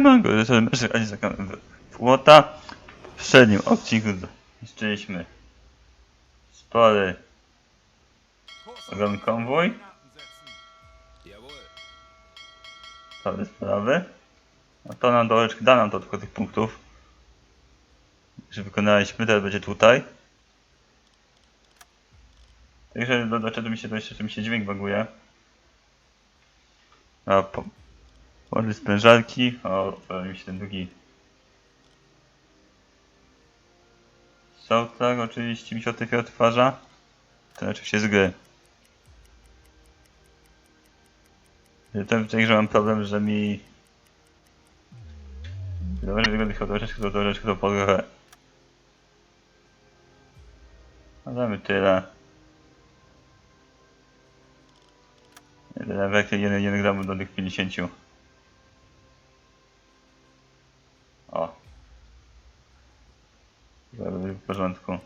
Siemanko, że ani zakam w poprzednim odcinku zniszczyliśmy spory ogromny konwój, Jawohl. sprawy. A to nam dołeczkę da nam to tylko tych punktów. Że wykonaliśmy, teraz będzie tutaj. Także do, do czego mi się to jeszcze mi się dźwięk baguje. A po, Może sprężarki. O, mi się ten drugi. Soundtrack oczywiście mi się od odtwarza. Ten oczywiście z gry. Ten w tej grze mam problem, że mi... Dobra, że wygląda troszeczkę, to troszeczkę to podgrę. A damy tyle. Jeden wektor 1, 1 gram do tych 50. porządku.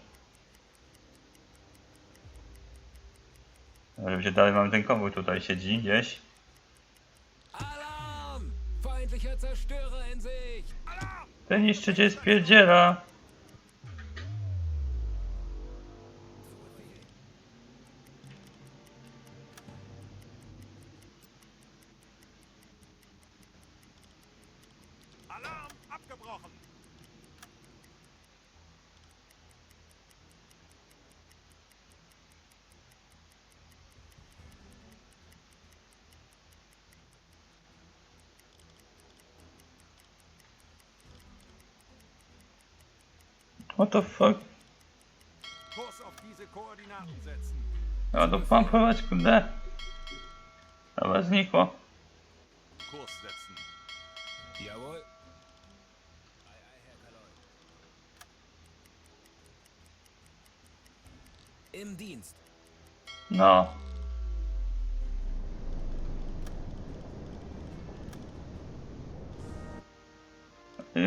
Ale gdzie dalej mamy ten konwój tutaj siedzi gdzieś. Ten niszczyciel spierdziela. What the fuck? Kurs auf diese Koordinaten setzen. A to pompować, kurde. Dobra, znikło. Kurs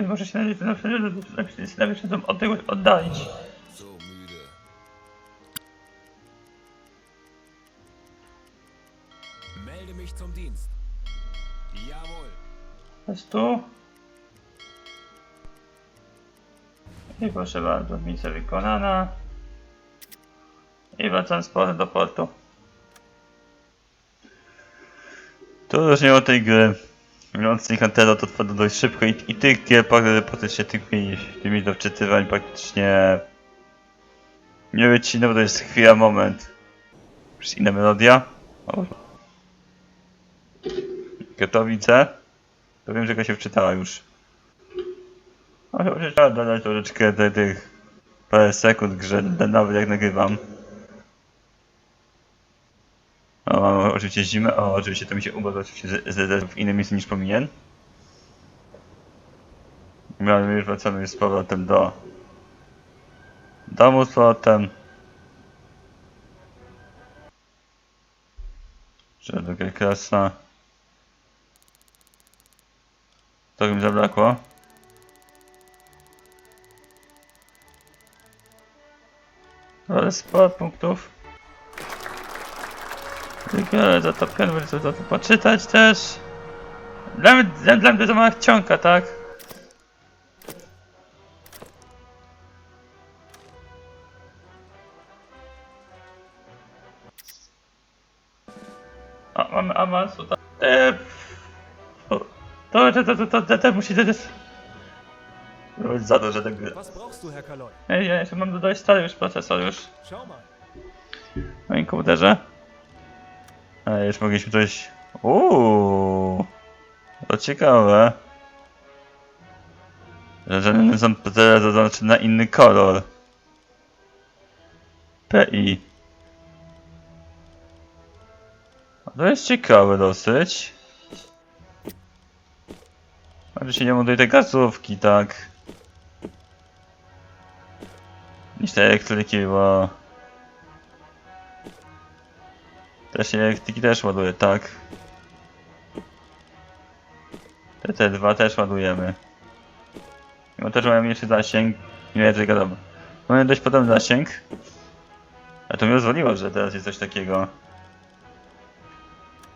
Może się najpierw najpierw tą odległość oddalić. Melde mich zum Dienst. Jawohl. Jest tu. I proszę bardzo, misja wykonana. I wracam z powrotem do portu. To różnie od tej gry. Nocnik Antero to trwa dość szybko i, i tych gier po- praktycznie tymi, tymi do wczytywań praktycznie nie wycinam, bo to jest chwila, moment. Już inna melodia. O. Gotowice. To wiem, że jaka się wczytała już. Ale chociaż trzeba dodać troszeczkę tych parę sekund grze, nawet jak nagrywam. O, oczywiście zimę, o, oczywiście to mi się uda oczywiście z, z, w innym miejscu niż powinien. No, ale my już wracamy z powrotem do domu z powrotem. Taka krasna. To mi zabrakło. Ale sporo punktów. Ale zatopiony, co to poczytać też. Dla mnie, dla, dla mnie to mała wciąga, tak? A, mamy awansu, tak? Eee, to, to, to, to, to, to, to musi to jest... Za to, że tak... Ej, ja jeszcze mam dodać stary już procesor już. W moim komputerze. A już mogliśmy coś... Uuu, to ciekawe. Że że są teraz zaznaczone na inny kolor. PI. A To jest ciekawe dosyć. Oczywiście nie mam tutaj te gazówki, tak. Niż te elektryki, bo... Też elektryki też ładuję, tak. Te, te dwa też ładujemy. Mimo to, że mają mniejszy zasięg, nie tylko dobra. Mamy dość podobny zasięg. A to mnie rozwaliło, że teraz jest coś takiego.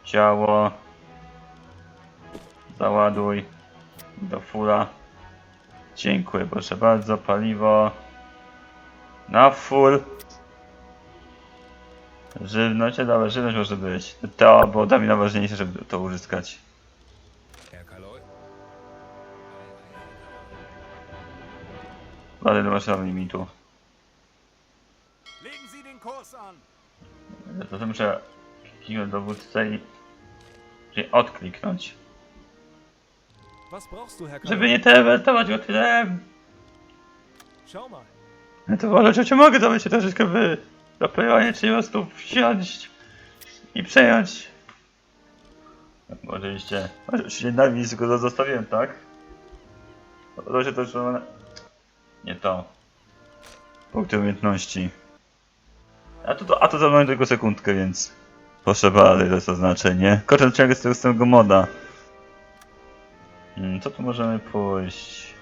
Ciało. Załaduj. Do fula. Dziękuję, proszę bardzo. Paliwo. Na full. Żywność, dobra, żywność może być. To było dla mnie najważniejsze, żeby to uzyskać. Ale do maszynowego limitu. Zatem muszę kliknąć dowódcę i... Czyli odkliknąć. Żeby nie teleportować mal. No to wolę, że cię mogę dobyć się troszeczkę wy doplejanie czy po prostu wsiąść i przejąć. Bo oczywiście, oczywiście nawis go zostawiłem, tak? Podoba się to, że... Nie to. Punkty umiejętności. A to, a to zajmuje tylko sekundkę, więc... Proszę bardzo, to jest oznaczenie. Kończę ciągle z tego samego moda. Hmm, co tu możemy pójść?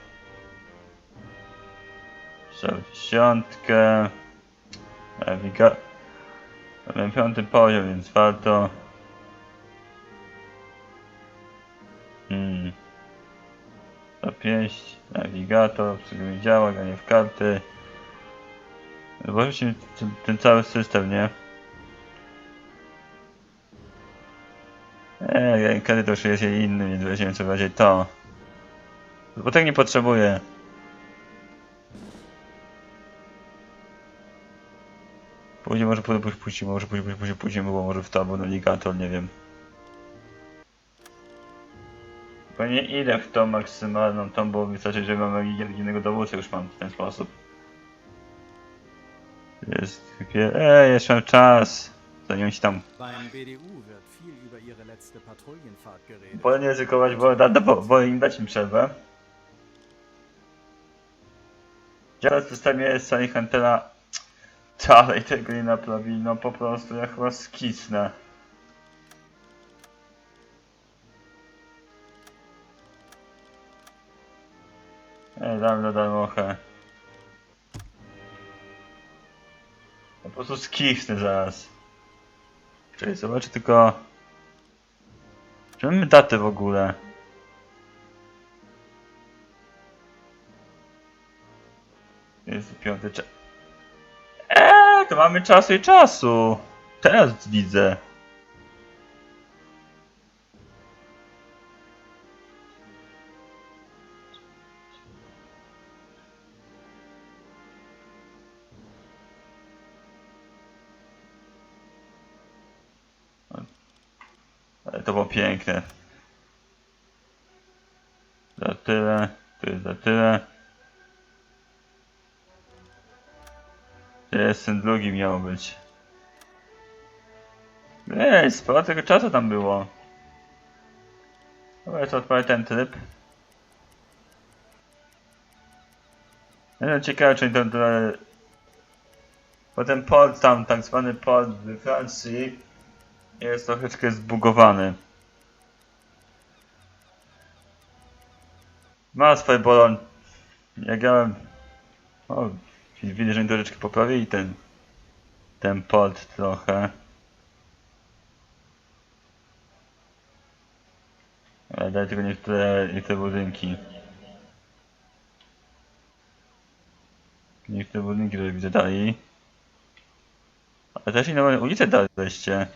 60. Mamy piąty poziom, więc warto... Hmm. To pięść, nawigator, obsługuje działa, granie w karty. Zobaczmy się ten, ten cały system, nie? Eee, karty to już jest inny, więc weźmiemy sobie bardziej to. Bo tak nie potrzebuję. Później może później, może później, później, później było może w to, albo nawigator, nie wiem. Bo nie idę w tą maksymalną, tą, bo wystarczy, że mam jed- jednego dowódcę, już mam w ten sposób. Jest, eee, jeszcze mam czas. Zanim się tam. Wolę nie ryzykować, bo, da, da, bo wolę im dać im przerwę. W systemie Sunny Huntera dalej tego nie naprawili, no po prostu ja chyba skisnę. Ej, dam na darmochę. Po prostu skisnę zaraz. Czekaj, zobaczę tylko... Czy mamy datę w ogóle? Jest piąty czas. To mamy czasu i czasu. Teraz widzę. Ale to było piękne. Za tyle, to jest za tyle. Jest ten drugi miał być. Ej, sporo tego czasu tam było. Dobra, to odpalę ten tryb. Jestem ciekawy, czy to... bo ten port tam, tak zwany port we Francji jest troszeczkę zbugowany. Ma swoje bolon. Jak grałem... O, widzę, że oni troszeczkę poprawili ten... Ten port trochę. Ale daj tylko niektóre, niektóre budynki. Niektóre budynki, które widzę dalej. Ale też i nowe ulice daliście.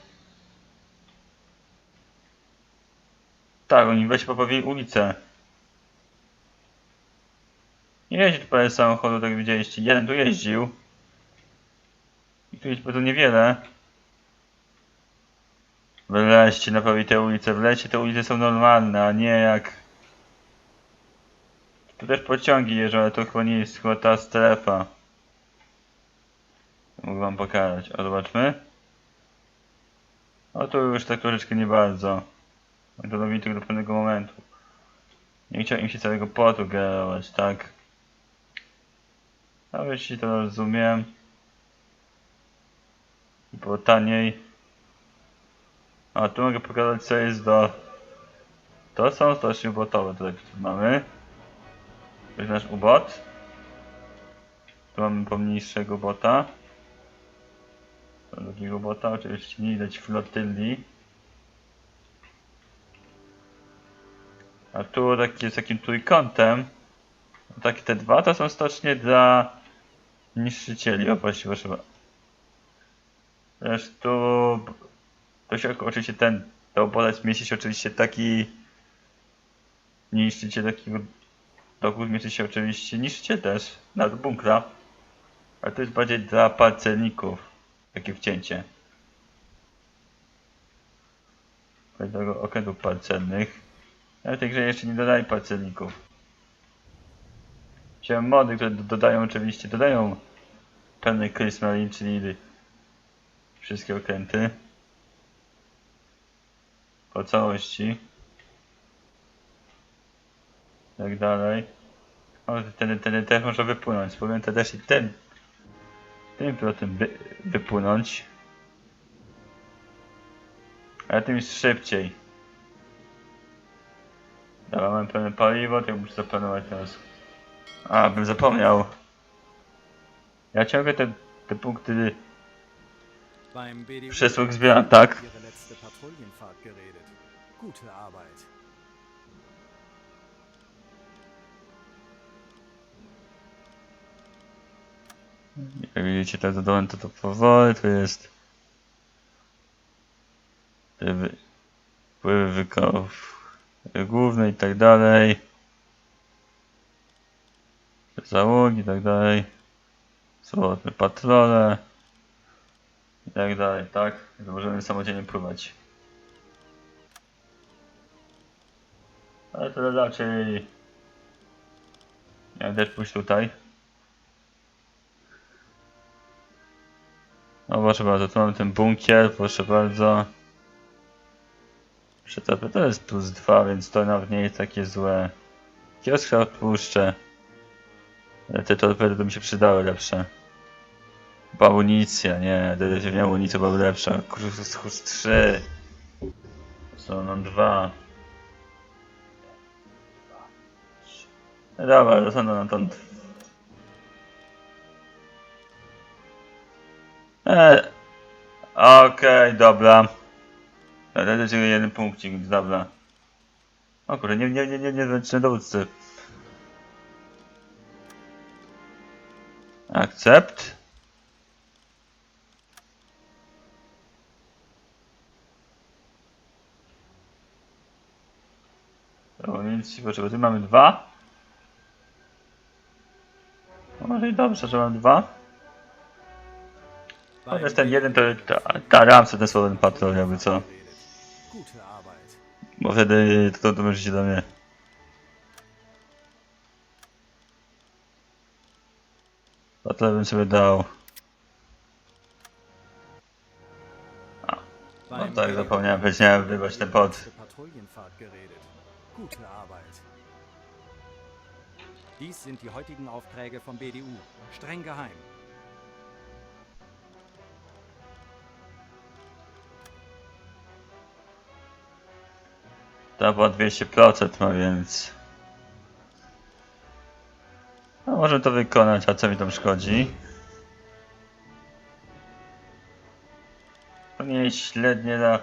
Tak, oni weź poprawili ulicę. Nie jeździ tu parę samochodów, tak jak widzieliście. Jeden tu jeździł. I tu jest bardzo niewiele. Wleście naprawi te ulice. Wleście te ulice są normalne, a nie jak... Tu też pociągi jeżdżą, ale to chyba nie jest chyba ta strefa. Mogę wam pokazać. O, zobaczmy. O, tu już tak troszeczkę nie bardzo. To tylko do pewnego momentu. Nie chciał im się całego portu generować, tak? A jeśli to rozumiem. Było taniej. A tu mogę pokazać co jest do... To są stocznie ubotowe tutaj które mamy. To jest nasz ubot. Tu mamy pomniejszego bota. Drugiego bota, oczywiście nie widać flotyli. A tu taki, z takim trójkątem. Takie te dwa to są stocznie dla niszczycieli. O, właśnie, proszę. ba- Też tu... To się oczywiście ten... To bolec mieści się oczywiście taki... Niszczyciel takiego... Doku mieści się oczywiście niszczyciel też. Nawet bunkra. Ale to jest bardziej dla pancerników. Takie wcięcie. Tego okrętów pancernych. Ale grze jeszcze nie dodali pancerników. Wziąłem mody, które do- dodają oczywiście, dodają pełny Christmas, czyli wszystkie okręty. Po całości. Tak dalej. O, ten, ten też może wypłynąć. Powiem to też i ten. Tym pilotem wy, wypłynąć. Ale tym jest szybciej. Dobra, mam pełne paliwo, to muszę zaplanować teraz. A, bym zapomniał. Ja ciągle te, te punkty przesług zbieram, tak? Jak widzicie, tak dodałem to, to powoli, to jest te wy, wpływy wykonów główne i tak dalej. Załogi i tak dalej. Swobodne patrole. I tak dalej, tak? To możemy samodzielnie pływać. Ale to raczej... Ja też pójść tutaj. No proszę bardzo, tu mamy ten bunkier, proszę bardzo. Przetopy to jest plus 2, więc to nawet nie jest takie złe. Kiosk odpuszczę. Te torpedy to mi się przydały lepsze. Bo amunicja, nie, detektywnie amunicja byłaby lepsza. Kurs, kurs 3. Są nam 2. No dobra, zostaną nam tam E, Okej, dobra. Ale to tylko jeden punkcik, dobra. O kurde, nie, nie, nie, nie, nie, nie dowódcy. Akcept. Nic się potrzeba. Tu mamy dwa. No, Może i dobrze, że mam dwa. Chociaż ten jeden to ta, ta ten słowny patrol jakby co. Bo wtedy to, to możecie do mnie. Patrol bym sobie dał. No Beim tak, zapomniałem, powiedziałem wybrać ten pod. Gute Arbeit. Dies sind die heutigen Aufträge vom BDU. Streng geheim. Ta była 200% ma więc. Możemy to wykonać, a co mi tam szkodzi? To nie jest średnie na...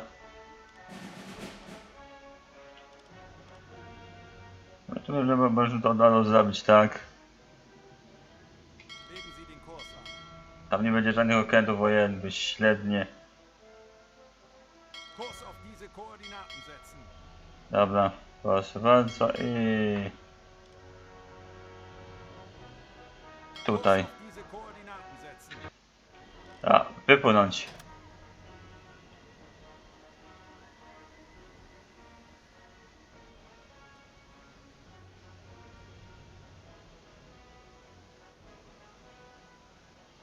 No to można, można to od razu zrobić tak. Tam nie będzie żadnych okrętów wojennych, setzen. Dobra, proszę bardzo i... Tutaj. A, wypłynąć.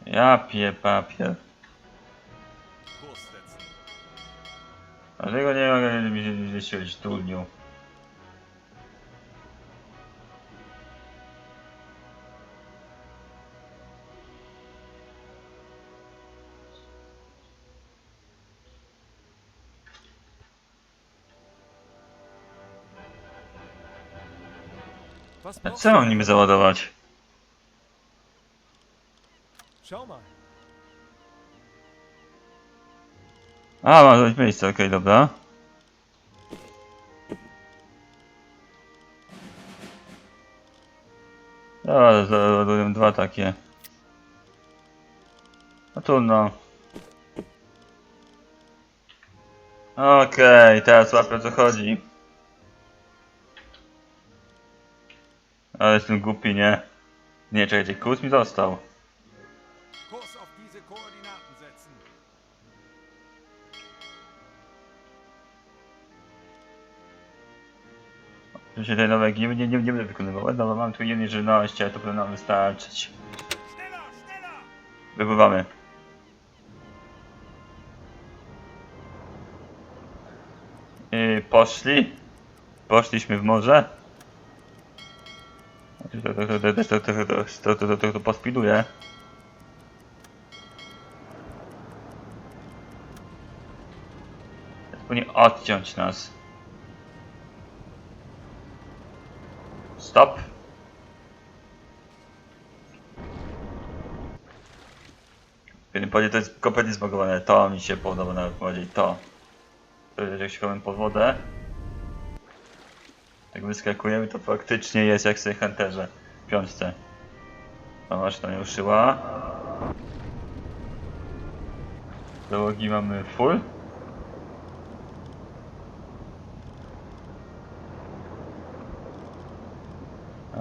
Ja pie papier. Dlatego nie mogę się wysiąść w A co mam nim załadować? A, mam zrobić miejsce, okej, okay, dobra. Dobra, załaduję dwa takie. No trudno. Okej, okay, teraz łapię co chodzi. Ale jestem głupi, nie? Nie, czekajcie, kurs mi został. Oczywiście tej nowegi nie, nie, nie, nie będę wykonywał. Dobra, mam tu jednej żywności, ale to powinno nam wystarczyć. Wypływamy. I poszli. Poszliśmy w morze. To, to, to, to pospiduję. Powinien odciąć nas. Stop. W pewnym podzie to jest kompletnie zbagowane. To mi się podoba nawet bardziej. To. To jest jak się pod wodę. Jak wyskakujemy to faktycznie jest jak sobie Hunterze w piątce. Się tam nie ruszyła. Załogi mamy full.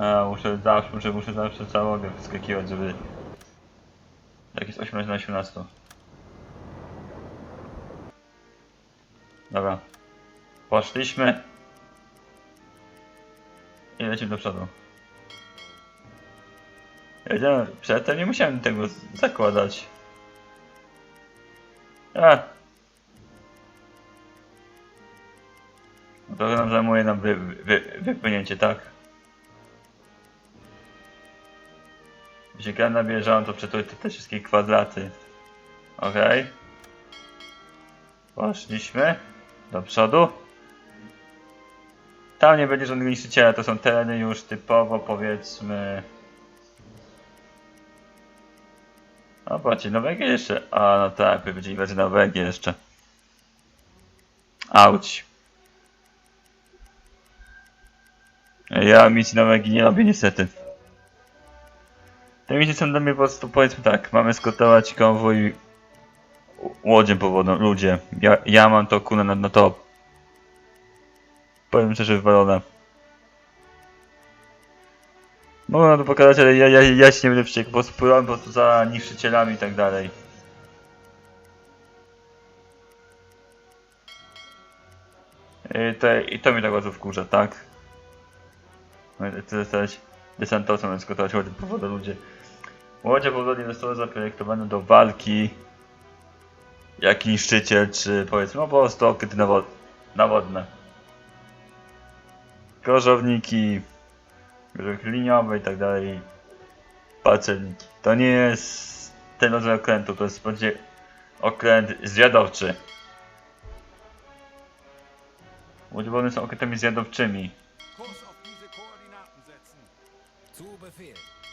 A, muszę zawsze, muszę, muszę zawsze załogę wyskakiwać, żeby... Jak jest 18 na 18. Dobra. Poszliśmy. I lecimy do przodu. Ja wiedziałem, przedtem nie musiałem tego zakładać. A. No Trochę nam zajmuje nam wy, wy, wypłynięcie, tak? Jeśli gram nabierzałem, to przetuję te, te wszystkie kwadraty. Okej. Poszliśmy do przodu. Tam nie będzie żadnego niszczyciela, to są tereny już typowo powiedzmy... O, patrzcie, Norwegię jeszcze. A, no tak, będzie inwazja Norwegii jeszcze. Auć. Ja misji Norwegii nie robię niestety. Te misje są dla mnie po prostu, powiedzmy tak, mamy skotować konwój łodzią powodną, ludzie. Ja, ja mam to kuna na, na to. Powiem szczerze, wywalone. Mogę na to pokazać, ale ja, ja, ja się nie będę wściekł, bo spływam po prostu za niszczycielami i tak dalej. I to, I to mi tak bardzo wkurza, tak? Chcę zostać desantowcem, więc skotować łodzie powodne ludzie. Łodzie powodnie zostały zaprojektowane do walki jak niszczyciel, czy powiedzmy no po prostu nawod nawodne. Korzowniki, ruch liniowy i tak dalej. Pacelniki. To nie jest ten rodzaj okrętu, to jest bardziej okręt zwiadowczy. Łodzie wodne są okrętami zwiadowczymi.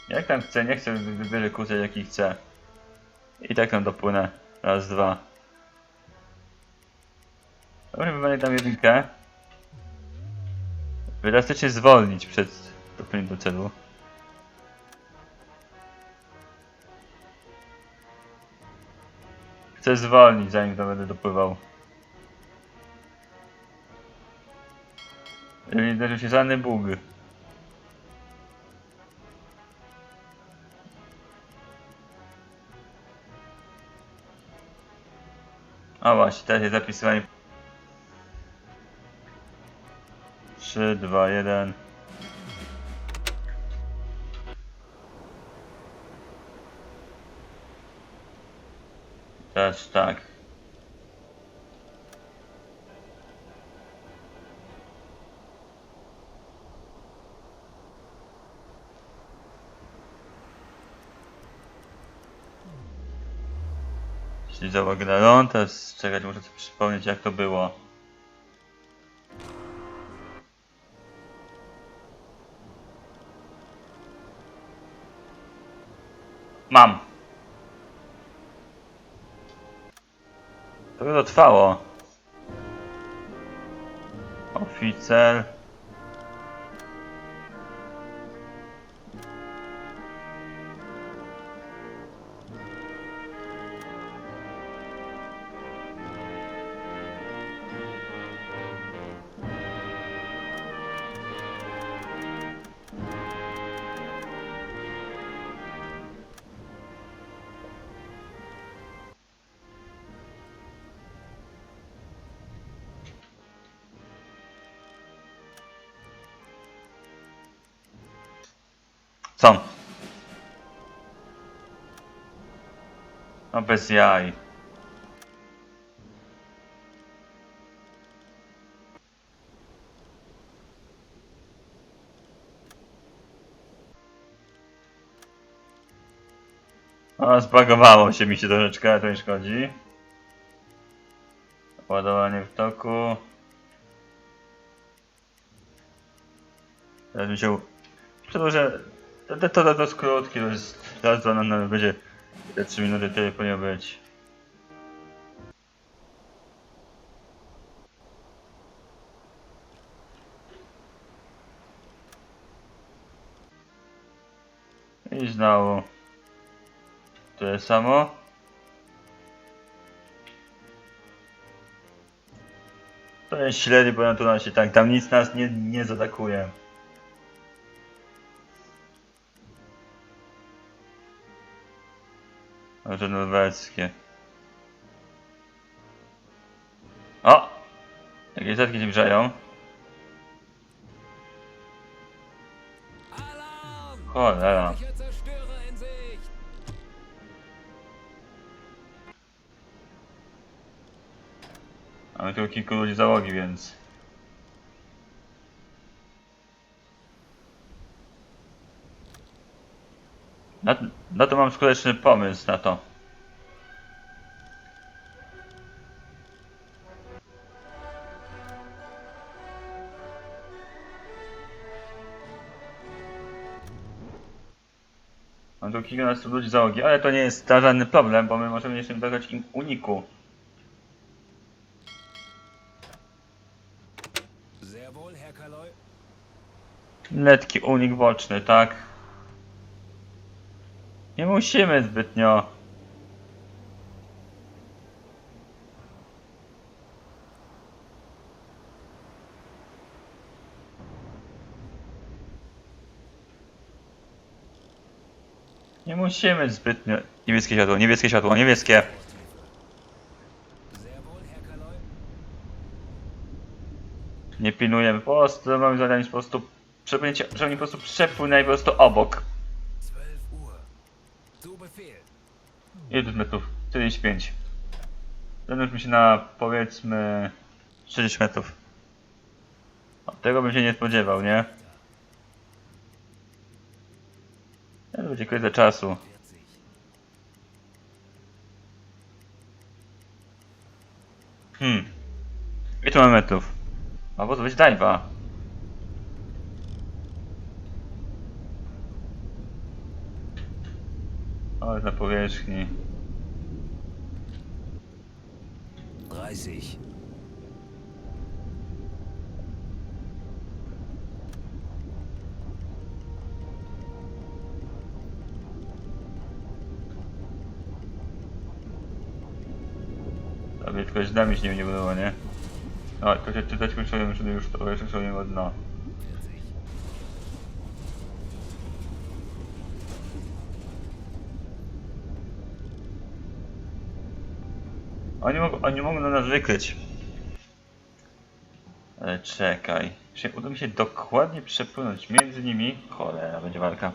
Jak tam chcę, nie chcę wy- wybierze kursy jaki chcę. I tak tam dopłynę. Raz, dwa. Dobrze, wybranie tam jedynkę. Wydastycznie zwolnić przed dopłyniem do celu. Chcę zwolnić zanim tam będę dopływał. Nie zdarzył się żadny bóg. A właśnie, teraz jest zapisywanie. 3, 2, 1. Teraz tak. Jeśli załogę na ląd, teraz czekać, muszę sobie przypomnieć jak to było. Trwało. Oficer. Co? No bez jaj. O, zbagowało się mi się troszeczkę, ale to nie szkodzi. Ładowanie w toku. Teraz mi się... Przedłużę... To, to, to, to jest krótki, to jest... Teraz to nam nam będzie... Te 3 minuty tyle powinno być. I znowu. Tyle samo. To jest średni, bo natura się tak, tam nic nas nie, nie zaatakuje. Może norweskie. O! Jakieś się grzają. Alarm! Cholera. Mamy tu kilku ludzi załogi, więc... Na, na to mam skuteczny pomysł na to. Mam tu kilkunastu ludzi załogi, ale to nie jest żadny problem, bo my możemy jeszcze dograć im uniku. Letki unik boczny, tak? Nie musimy zbytnio. Nie musimy zbytnio. Niebieskie światło, niebieskie światło, niebieskie. Nie pilnujemy, po prostu mamy zadanie po prostu przepłynięcie, żeby po prostu przepłynęli po prostu obok. Ile to metrów? 45. Zanurzymy się na powiedzmy 60 metrów. O, tego bym się nie spodziewał, nie? To będzie kwestia czasu. 40. Hmm. I tu mamy metrów. A po co być dive'a? Jest na powierzchni. 30. Sobie tylko źle się nie było, nie? O, to się czytać kluczowym, już już to już kluczowym od dna. 40. Oni mogą, oni mogą na nas wykryć. Ale czekaj. Czy uda mi się dokładnie przepłynąć między nimi? Cholera, będzie walka.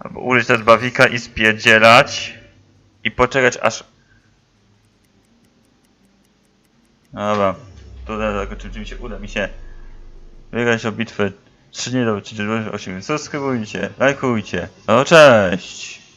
Albo użyć teraz bawika i spierdzielać. I poczekać aż... Dobra. To tak, oczywiście uda mi się wygrać o bitwę 3 nie do 3 8. Subskrybujcie, lajkujcie. No cześć!